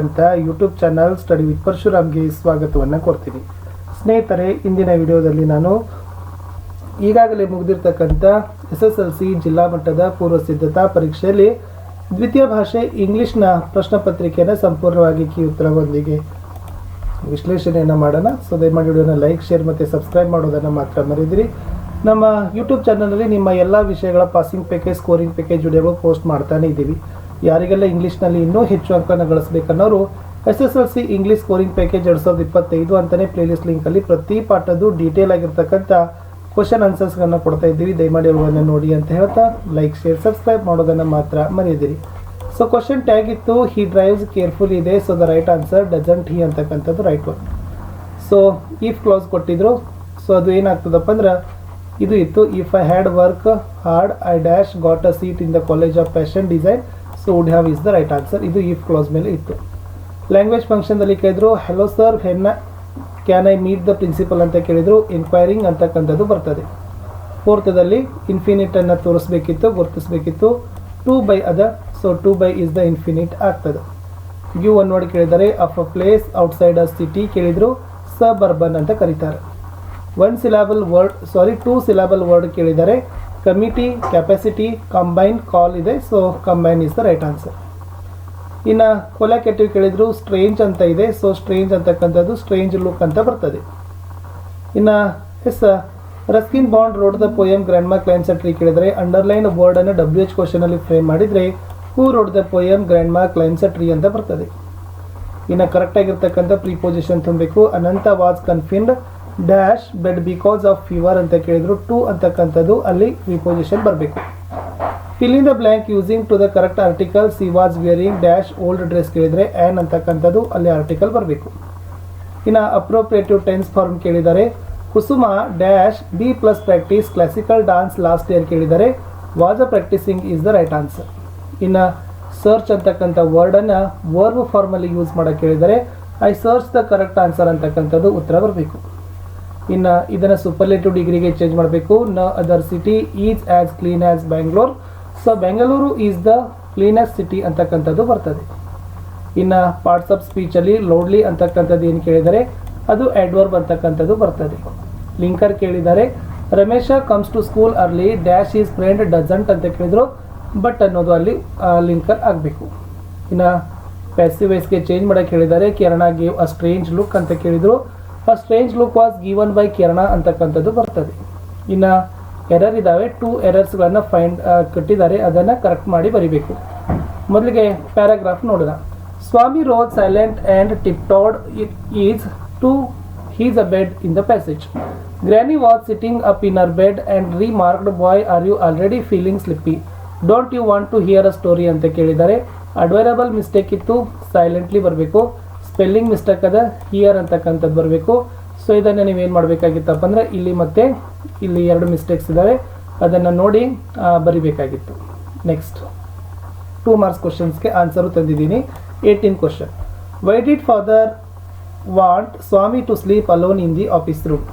ಅಂತ YouTube channel study with ಪರಶುರಾಮ್ಗೆ ಸ್ವಾಗತವನ್ನು ಕೊಡ್ತೀನಿ. ಸ್ನೇಹಿತರೆ, ಇಂದಿನ ವಿಡಿಯೋದಲ್ಲಿ ನಾನು ಈಗಾಗಲೇ ಮುಗಿದಿರ್ತಕ್ಕಂಥ ಎಸ್ ಎಸ್ ಎಲ್ ಸಿ ಜಿಲ್ಲಾ ಮಟ್ಟದ ಪೂರ್ವ ಸಿದ್ಧತಾ ಪರೀಕ್ಷೆಯಲ್ಲಿ ದ್ವಿತೀಯ ಭಾಷೆ ಇಂಗ್ಲಿಷ್ನ ಪ್ರಶ್ನೆ ಪತ್ರಿಕೆಯನ್ನು ಸಂಪೂರ್ಣವಾಗಿ ಕಿ ಉತ್ತರವೊಂದಿಗೆ ವಿಶ್ಲೇಷಣೆಯನ್ನು ಮಾಡೋಣ. ಸೊ ದಯಮಾಡಿ ವಿಡಿಯೋನ ಲೈಕ್ ಶೇರ್ ಮತ್ತು ಸಬ್ಸ್ಕ್ರೈಬ್ ಮಾಡೋದನ್ನು ಮಾತ್ರ ಮರೆದಿರಿ ನಮ್ಮ ಯೂಟ್ಯೂಬ್ ಚಾನಲಲ್ಲಿ ನಿಮ್ಮ ಎಲ್ಲ ವಿಷಯಗಳ ಪಾಸಿಂಗ್ ಪ್ಯಾಕೇಜ್ ಸ್ಕೋರಿಂಗ್ ಪ್ಯಾಕೇಜ್ ವಿಡಿಯೋಗಳು ಪೋಸ್ಟ್ ಮಾಡ್ತಾನೇ ಇದ್ದೀವಿ. ಯಾರಿಗೆಲ್ಲ ಇಂಗ್ಲೀಷ್ನಲ್ಲಿ ಇನ್ನೂ ಹೆಚ್ಚು ಅಂಕನ ಗಳಿಸ್ಬೇಕನ್ನೋರು S S L C English scoring package ಎರಡು ಸಾವಿರದ ಇಪ್ಪತ್ತೈದು ಅಂತಲೇ ಪ್ಲೇಲಿಸ್ಟ್ ಲಿಂಕಲ್ಲಿ ಪ್ರತಿ ಪಾಠದ್ದು ಡೀಟೇಲ್ ಆಗಿರ್ತಕ್ಕಂಥ ಕ್ವಶನ್ ಆನ್ಸರ್ಸ್ಗಳನ್ನು ಕೊಡ್ತಾ ಇದ್ದೀವಿ. ದಯಮಾಡಿ ಅವುಗಳನ್ನು ನೋಡಿ ಅಂತ ಹೇಳ್ತಾ ಲೈಕ್ ಶೇರ್ ಸಬ್ಸ್ಕ್ರೈಬ್ ಮಾಡೋದನ್ನು ಮಾತ್ರ ಮರೆಯದಿರಿ. ಸೊ ಕ್ವಶನ್ ಟ್ಯಾಗ್ ಇತ್ತು. ಹಿ ಡ್ರೈವ್ಸ್ ಕೇರ್ಫುಲ್ ಇದೆ. So the right answer doesn't he ಅಂತಕ್ಕಂಥದ್ದು right one so if clause ಕೊಟ್ಟಿದ್ರು ಸೊ ಅದು ಏನಾಗ್ತದಪ್ಪ ಅಂದ್ರೆ ಇದು ಇತ್ತು. If I had work hard I dash got a seat in the college of fashion design so would have is the right answer ಇದು if clause ಮೇಲೆ ಇತ್ತು. Language ಫಂಕ್ಷನ್ದಲ್ಲಿ ಕೇಳಿದ್ರು hello sir ಹೆನ್ನ can I meet the principal ಅಂತ ಕೇಳಿದರು enquiring ಅಂತಕ್ಕಂಥದ್ದು ಬರ್ತದೆ. ಫೋರ್ತದಲ್ಲಿ ಇನ್ಫಿನಿಟನ್ನು ತೋರಿಸ್ಬೇಕಿತ್ತು, ಗುರುತಿಸಬೇಕಿತ್ತು. ಟೂ ಬೈ ಅದ so to buy is the infinite ಆಗ್ತದೆ. ಯು ಒನ್ ವರ್ಡ್ ಕೇಳಿದರೆ of a place outside a city ಕೇಳಿದರು ಸಬ್ ಅರ್ಬನ್ ಅಂತ ಕರೀತಾರೆ. One syllable word sorry two syllable word ಕೇಳಿದರೆ ಕಮಿಟಿ ಕೆಪಾಸಿಟಿ ಕಂಬೈನ್ ಕಾಲ್ ಇದೆ. So combine is the right answer ಇನ್ನು collective ಕೇಳಿದ್ರು strange ಅಂತ ಇದೆ. ಸೊ ಸ್ಟ್ರೇಂಜ್ ಅಂತಕ್ಕಂಥದ್ದು ಸ್ಟ್ರೇಂಜ್ ಲುಕ್ ಅಂತ ಬರ್ತದೆ. ಇನ್ನು yes, Ruskin Bond wrote the poem grand ma climbs tree ಕೇಳಿದರೆ ಅಂಡರ್ಲೈನ್ ವರ್ಡನ್ನು ಡಬ್ಲ್ಯೂ ಎಚ್ ಕ್ವಶನಲ್ಲಿ ಫ್ರೇಮ್ ಮಾಡಿದರೆ who wrote the poem grand ma climbs tree ಅಂತ ಬರ್ತದೆ. ಇನ್ನು ಕರೆಕ್ಟ್ ಆಗಿರ್ತಕ್ಕಂಥ ಪ್ರಿಪೋಸಿಷನ್ ತುಂಬಬೇಕು Ananta was confined dash bed because of fever ಅಂತ ಕೇಳಿದ್ರು ಟು ಅಂತಕ್ಕಂಥದ್ದು ಅಲ್ಲಿ ಪ್ರಿಪೋಸಿಷನ್ ಬರಬೇಕು. Fill in the blank using to the correct article she was wearing dash old dress ಕೇಳಿದರೆ ಆ್ಯನ್ ಅಂತಕ್ಕಂಥದ್ದು ಅಲ್ಲಿ ಆರ್ಟಿಕಲ್ ಬರಬೇಕು. ಇನ್ನು ಅಪ್ರೋಪ್ರಿಯೇಟಿವ್ ಟೆನ್ಸ್ ಫಾರ್ಮ್ ಕೇಳಿದ್ದಾರೆ Kusuma dash B plus practice classical dance last year ಕೇಳಿದರೆ was a practising is the right answer ಇನ್ನು search ಅಂತಕ್ಕಂಥ ವರ್ಡನ್ನು ವರ್ಬ್ ಫಾರ್ಮಲ್ಲಿ ಯೂಸ್ ಮಾಡೋಕ್ಕೆ ಹೇಳಿದರೆ I search the correct answer ಅಂತಕ್ಕಂಥದ್ದು ಉತ್ತರ ಬರಬೇಕು. ಇನ್ನು ಇದನ್ನು ಸೂಪರ್ಲೇಟಿವ್ ಡಿಗ್ರಿಗೆ ಚೇಂಜ್ ಮಾಡಬೇಕು. No other city is as clean as Bangalore so Bengaluru is the cleanest city ಅಂತಕ್ಕಂಥದ್ದು ಬರ್ತದೆ. ಇನ್ನು ಪಾರ್ಟ್ಸ್ ಆಫ್ ಸ್ಪೀಚಲ್ಲಿ ಲೋಡ್ಲಿ ಅಂತಕ್ಕಂಥದ್ದು ಏನು ಕೇಳಿದರೆ, ಅದು ಅಡ್ವರ್ಬ್ ಅಂತಕ್ಕಂಥದ್ದು ಬರ್ತದೆ. ಲಿಂಕರ್ ಕೇಳಿದ್ದಾರೆ Ramesh comes to school early dash his friend doesn't ಅಂತ ಕೇಳಿದ್ರು. ಬಟ್ ಅನ್ನೋದು ಅಲ್ಲಿ ಲಿಂಕರ್ ಆಗಬೇಕು. ಇನ್ನು ಪ್ಯಾಸಿವ್ ವೈಸ್ಗೆ ಚೇಂಜ್ ಮಾಡೋಕ್ಕೆ ಹೇಳಿದ್ದಾರೆ Kiran gave a strange look ಅಂತ ಕೇಳಿದರು. A strange look was given by Kiran ಅಂತಕ್ಕಂಥದ್ದು ಬರ್ತದೆ. ಇನ್ನು ಎರರ್ ಇದ್ದಾವೆ ಟೂ ಎರರ್ಸ್ಗಳನ್ನು ಫೈಂಡ್ ಕಟ್ಟಿದ್ದಾರೆ. ಅದನ್ನು ಕರೆಕ್ಟ್ ಮಾಡಿ ಬರಿಬೇಕು. ಮೊದಲಿಗೆ ಪ್ಯಾರಾಗ್ರಾಫ್ ನೋಡೋಣ. Swami rose silent and tiptoed is to his a bed in the passage granny was sitting up in her bed and remarked boy are you already feeling sleepy don't you want to hear a story ಅಂತ ಕೇಳಿದ್ದಾರೆ adverbial mistake ಇತ್ತು. Silently ಬರಬೇಕು. Spelling mistake ಅದ here ಅಂತಕ್ಕಂಥದ್ದು ಬರಬೇಕು. So ಇದನ್ನು ನೀವೇನು ಮಾಡಬೇಕಾಗಿತ್ತಪ್ಪ ಅಂದರೆ ಇಲ್ಲಿ ಮತ್ತೆ ಇಲ್ಲಿ ಎರಡು ಮಿಸ್ಟೇಕ್ಸ್ ಇದ್ದಾವೆ ಅದನ್ನು ನೋಡಿ ಬರಿಬೇಕಾಗಿತ್ತು. ನೆಕ್ಸ್ಟ್ ಟೂ ಮಾರ್ಕ್ಸ್ ಕ್ವಶನ್ಸ್ಗೆ ಆನ್ಸರು ತಂದಿದ್ದೀನಿ. Eighteen question why did father want Swami to sleep alone in the office room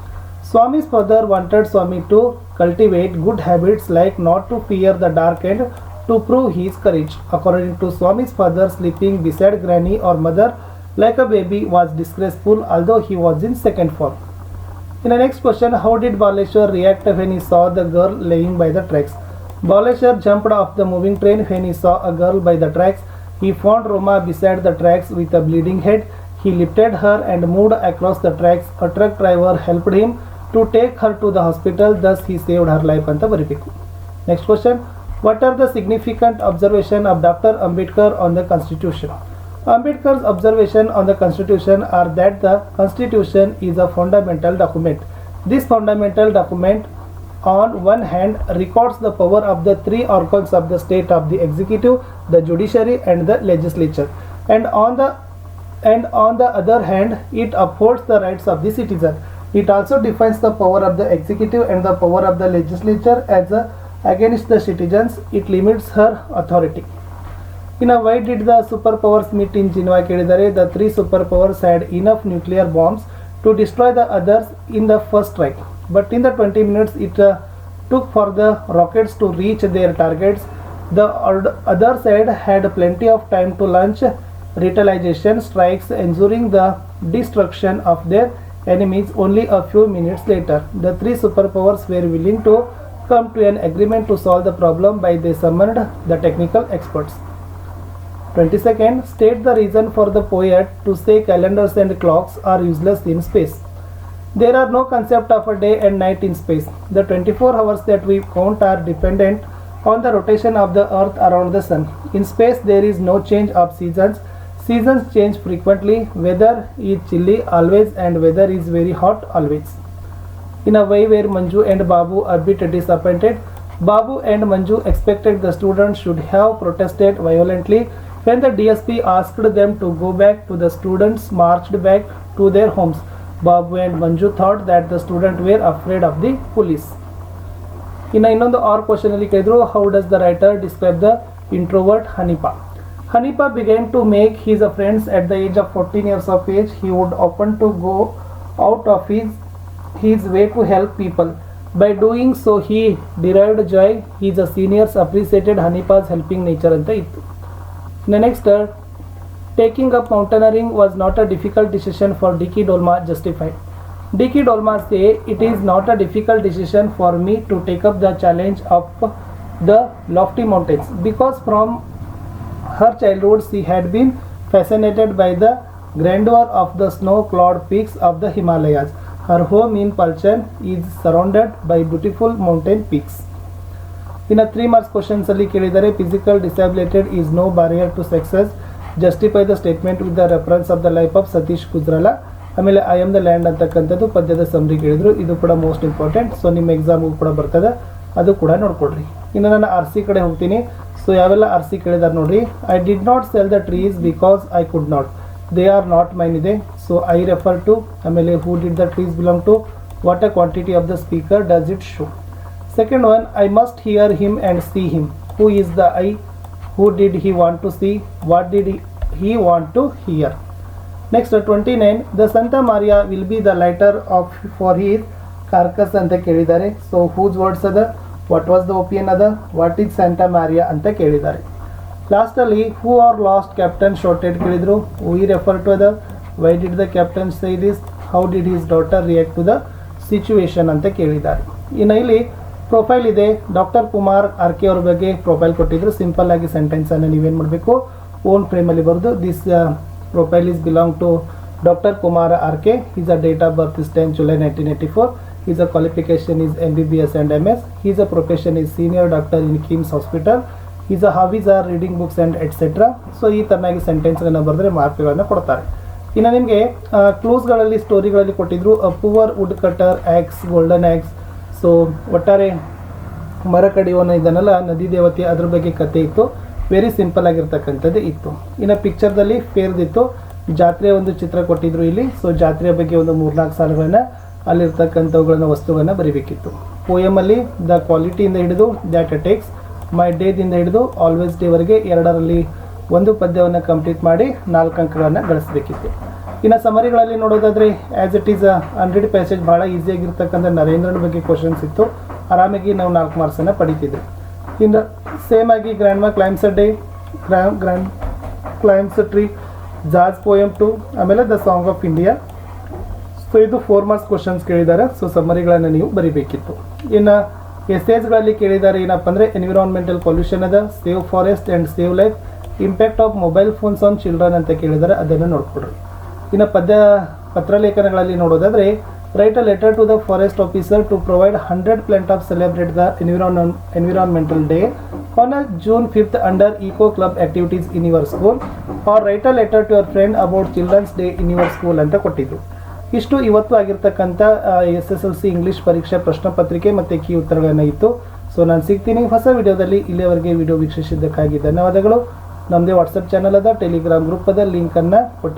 Swami's father wanted Swami to cultivate good habits like not to fear the dark and to prove his courage. According to Swami's father sleeping beside granny are mother like a baby was disgraceful although he was in second form. In the next question, how did Baleshwar react when he saw the girl laying by the tracks? Baleshwar jumped off the moving train when he saw a girl by the tracks. He found Roma beside the tracks with a bleeding head. He lifted her and moved across the tracks. A truck driver helped him to take her to the hospital. Thus, he saved her life ಅಂತ ಬರೀಬೇಕು next question what are the significant observation of doctor Ambedkar on the constitution Ambedkar's observation on the constitution are that the constitution is a fundamental document. This fundamental document on one hand records the power of the three organs of the state of the executive, the judiciary and the legislature. And on the and on the other hand it upholds the rights of the citizen. It also defines the power of the executive and the power of the legislature as a, against the citizens. It limits her authority. ಇನ್ನು why did the super powers meet in Geneva ಕೇಳಿದರೆ the three super powers had enough nuclear bombs to destroy the others in the first strike but in the twenty minutes it took for the rockets to reach their targets. The od- other side had plenty of time to launch retaliation strikes, ensuring the destruction of their enemies only a few minutes later. The three superpowers were willing to come to an agreement to solve the problem by they summoned the technical experts. 22nd, state the reason for the poet to say calendars and clocks are useless in space. There are no concept of a day and night in space. The 24 hours that we count are dependent on the rotation of the earth around the sun. In space, there is no change of seasons. Seasons change frequently. Weather is chilly always and weather is very hot always. In a way where Manju and Babu are a bit disappointed, Babu and Manju expected the students should have protested violently. When the DSP asked them to go back to the students, marched back to their homes. Babu and Manju thought that the students were afraid of the police. ಇನ್ನು ಇನ್ನೊಂದು R question ಅಲ್ಲಿ ಕೇಳಿದ್ರು how does the writer describe the introvert Hanifa Hanifa began to make his a friends at the age of fourteen years of age he would open to go out of his his way to help people by doing so he derived joy his a seniors appreciated Hanifa's helping nature ಅಂತ ಇತ್ತು The next, uh, taking up mountaineering was not a difficult decision for Dicky Dolma justified. Dicky Dolma say it is not a difficult decision for me to take up the challenge of the lofty mountains because from her childhood she had been fascinated by the grandeur of the snow-clad peaks of the Himalayas. Her home in Palchan is surrounded by beautiful mountain peaks. ಇನ್ನು three marks questions ಅಲ್ಲಿ ಕೇಳಿದರೆ physical disability is no barrier to success justify the statement with the reference of the life of Satish Kudrala ಆಮೇಲೆ I am the land ಅಂತಕ್ಕಂಥದ್ದು ಪದ್ಯದ summary ಕೇಳಿದ್ರು. ಇದು ಕೂಡ most important so ನಿಮ್ಮ ಎಕ್ಸಾಮ್ಗೂ ಕೂಡ ಬರ್ತದೆ. ಅದು ಕೂಡ ನೋಡ್ಕೊಡ್ರಿ ಇನ್ನು ನಾನು ಆರ್ ಸಿ ಕಡೆ ಹೋಗ್ತೀನಿ. ಸೊ ಯಾವೆಲ್ಲ ಆರ್ ಸಿ ಕೇಳಿದಾರೆ ನೋಡ್ರಿ. I did not sell the trees because I could not they are not mine ಇದೆ. ಸೊ ಐ ರೆಫರ್ ಟು ಆಮೇಲೆ who did the trees belong to what a quantity of the speaker does it show Second one, I must hear him and see him. Who is the I? Who did he want to see? What did he, he want to hear? Next, uh, 29. The Santa Maria will be the lighter of for his carcass ಅಂತ ಕೇಳಿದ್ದಾರೆ so whose words ಅದ what was the opinion ಅದ what is Santa Maria ಅಂತ ಕೇಳಿದ್ದಾರೆ ಲಾಸ್ಟಲ್ಲಿ who are lost captain shouted ಕೇಳಿದ್ರು we refer to ಅದ why did the captain say this how did his daughter react to the situation ಅಂತ ಕೇಳಿದ್ದಾರೆ ಇನ್ನು ಇಲ್ಲಿ ಪ್ರೊಫೈಲ್ ಇದೆ. ಡಾಕ್ಟರ್ ಕುಮಾರ್ ಆರ್ ಕೆ ಅವ್ರ ಬಗ್ಗೆ ಪ್ರೊಫೈಲ್ ಕೊಟ್ಟಿದ್ರು. ಸಿಂಪಲ್ ಆಗಿ ಸೆಂಟೆನ್ಸ್ ಅನ್ನು ನೀವೇನು ಮಾಡಬೇಕು? ಓನ್ ಫ್ರೇಮಲ್ಲಿ ಬರೆದು this profile is belong to doctor Kumar R K is a date of birth is ten July nineteen eighty four is a qualification is M B B S and M S is a profession is senior doctor in KIMS hospital is a hobbies are reading books and etcetera so ಈ ಥರನಾಗಿ ಸೆಂಟೆನ್ಸ್ಗಳನ್ನು ಬರೆದ್ರೆ ಮಾರ್ಕ್ಗಳನ್ನು ಕೊಡ್ತಾರೆ. ಇನ್ನು ನಿಮಗೆ ಕ್ಲೂಸ್ಗಳಲ್ಲಿ ಸ್ಟೋರಿಗಳಲ್ಲಿ ಕೊಟ್ಟಿದ್ರು poor wood cutter axe golden axe so ಒಟ್ಟಾರೆ ಮರ ಕಡಿಯೋನ ಇದನ್ನೆಲ್ಲ ನದಿ ದೇವತೆ ಅದ್ರ ಬಗ್ಗೆ ಕತೆ ಇತ್ತು. ವೆರಿ ಸಿಂಪಲ್ ಆಗಿರ್ತಕ್ಕಂಥದ್ದು ಇತ್ತು. ಇನ್ನು ಪಿಕ್ಚರ್ದಲ್ಲಿ ಫೇರ್ದಿತ್ತು ಜಾತ್ರೆಯ ಒಂದು ಚಿತ್ರ ಕೊಟ್ಟಿದ್ರು ಇಲ್ಲಿ. ಸೊ ಜಾತ್ರೆಯ ಬಗ್ಗೆ ಒಂದು ಮೂರ್ನಾಲ್ಕು ಸಾಲುಗಳನ್ನ ಅಲ್ಲಿರ್ತಕ್ಕಂಥವುಗಳನ್ನ ವಸ್ತುಗಳನ್ನ ಬರಿಬೇಕಿತ್ತು. ಪೋಯಮಲ್ಲಿ ದ ಕ್ವಾಲಿಟಿಯಿಂದ ಹಿಡಿದು ದ್ಯಾಟ್ ಟೇಕ್ಸ್ ಮೈ ಡೇದಿಂದ ಹಿಡಿದು ಆಲ್ವೇಸ್ ಡೇವರೆಗೆ ಎರಡರಲ್ಲಿ ಒಂದು ಪದ್ಯವನ್ನು ಕಂಪ್ಲೀಟ್ ಮಾಡಿ ನಾಲ್ಕು ಅಂಕಗಳನ್ನು ಗಳಿಸಬೇಕಿತ್ತು. ಇನ್ನು ಸಮರಿಗಳಲ್ಲಿ ನೋಡೋದಾದ್ರೆ as it is hundred passage ಭಾಳ ಈಸಿಯಾಗಿರ್ತಕ್ಕಂಥ ನರೇಂದ್ರನ ಬಗ್ಗೆ ಕ್ವಶನ್ಸ್ ಇತ್ತು. ಆರಾಮಾಗಿ ನಾವು ನಾಲ್ಕು ಮಾರ್ಕ್ಸನ್ನು ಪಡಿತಿದ್ವಿ. ಇನ್ನು ಸೇಮ್ ಆಗಿ grand ma climbs a day grand grand climbs tree jazz poem to ಆಮೇಲೆ the song of India so ಇದು ಫೋರ್ ಮಾರ್ಕ್ಸ್ ಕ್ವಶನ್ಸ್ ಕೇಳಿದ್ದಾರೆ. ಸೊ ಸಮ್ಮರಿಗಳನ್ನು ನೀವು ಬರಿಬೇಕಿತ್ತು. ಇನ್ನು ಎಸ್ಸೇಜ್ಗಳಲ್ಲಿ ಕೇಳಿದ್ದಾರೆ ಏನಪ್ಪ ಅಂದರೆ ಎನ್ವಿರಾನ್ಮೆಂಟಲ್ ಪೊಲ್ಯೂಷನ್ ಅದ save forest and save life impact of mobile phones on children ಅಂತ ಕೇಳಿದ್ದಾರೆ. ಅದನ್ನು ನೋಡ್ಕೊಡ್ರಿ. ಇನ್ನು ಪದ್ಯ ಪತ್ರಲೇಖನಗಳಲ್ಲಿ ನೋಡೋದಾದರೆ write a letter to the forest officer to provide hundred plant of celebrate the environ environmental day on a June fifth under eco club activities in your school or write a letter to your friend about children's day in your school ಅಂತ ಕೊಟ್ಟಿದ್ದು. ಇಷ್ಟು ಇವತ್ತು ಆಗಿರ್ತಕ್ಕಂಥ S S L C English ಪರೀಕ್ಷೆ ಪ್ರಶ್ನೆ ಪತ್ರಿಕೆ ಮತ್ತು key ಉತ್ತರಗಳನ್ನು ಇತ್ತು. ಸೊ ನಾನು ಸಿಗ್ತೀನಿ ಹೊಸ ವಿಡಿಯೋದಲ್ಲಿ ಇಲ್ಲಿಯವರೆಗೆ ವಿಡಿಯೋ ವೀಕ್ಷಿಸಿದ್ದಕ್ಕಾಗಿ ಧನ್ಯವಾದಗಳು. ನಮ್ಮದೇ ವಾಟ್ಸಪ್ ಚಾನಲ್ ಅದ ಟೆಲಿಗ್ರಾಮ್ ಗ್ರೂಪ್ ಅದ ಲಿಂಕನ್ನು ಕೊಟ್ಟು